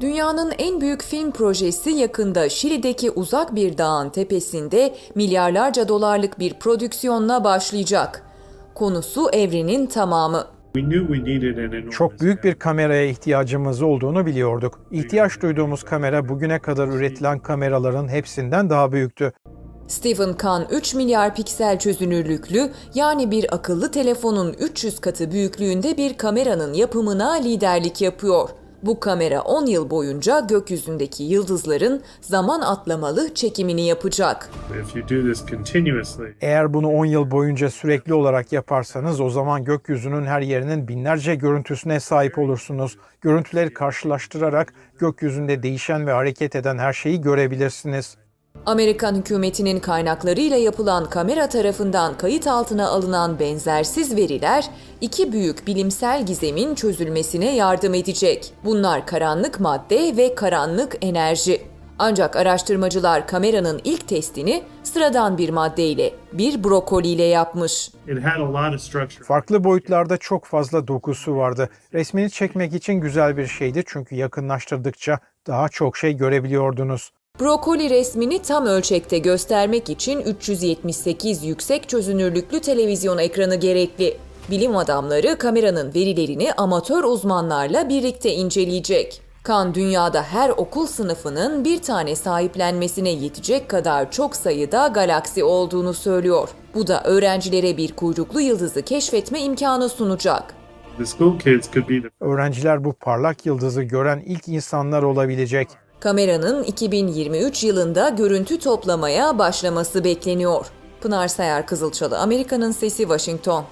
Dünyanın en büyük film projesi yakında Şili'deki uzak bir dağın tepesinde milyarlarca dolarlık bir prodüksiyonla başlayacak. Konusu evrenin tamamı. Çok büyük bir kameraya ihtiyacımız olduğunu biliyorduk. İhtiyaç duyduğumuz kamera bugüne kadar üretilen kameraların hepsinden daha büyüktü. Stephen Kahn 3 milyar piksel çözünürlüklü yani bir akıllı telefonun 300 katı büyüklüğünde bir kameranın yapımına liderlik yapıyor. Bu kamera 10 yıl boyunca gökyüzündeki yıldızların zaman atlamalı çekimini yapacak. Eğer bunu 10 yıl boyunca sürekli olarak yaparsanız o zaman gökyüzünün her yerinin binlerce görüntüsüne sahip olursunuz. Görüntüleri karşılaştırarak gökyüzünde değişen ve hareket eden her şeyi görebilirsiniz. Amerikan hükümetinin kaynaklarıyla yapılan kamera tarafından kayıt altına alınan benzersiz veriler iki büyük bilimsel gizemin çözülmesine yardım edecek. Bunlar karanlık madde ve karanlık enerji. Ancak araştırmacılar kameranın ilk testini sıradan bir maddeyle, bir brokoliyle yapmış. Farklı boyutlarda çok fazla dokusu vardı. Resmini çekmek için güzel bir şeydi çünkü yakınlaştırdıkça daha çok şey görebiliyordunuz. Brokoli resmini tam ölçekte göstermek için 378 yüksek çözünürlüklü televizyon ekranı gerekli. Bilim adamları kameranın verilerini amatör uzmanlarla birlikte inceleyecek. Kan dünyada her okul sınıfının bir tane sahiplenmesine yetecek kadar çok sayıda galaksi olduğunu söylüyor. Bu da öğrencilere bir kuyruklu yıldızı keşfetme imkanı sunacak. Öğrenciler bu parlak yıldızı gören ilk insanlar olabilecek. Kameranın 2023 yılında görüntü toplamaya başlaması bekleniyor. Pınar Sayar Kızılçalı, Amerika'nın Sesi, Washington.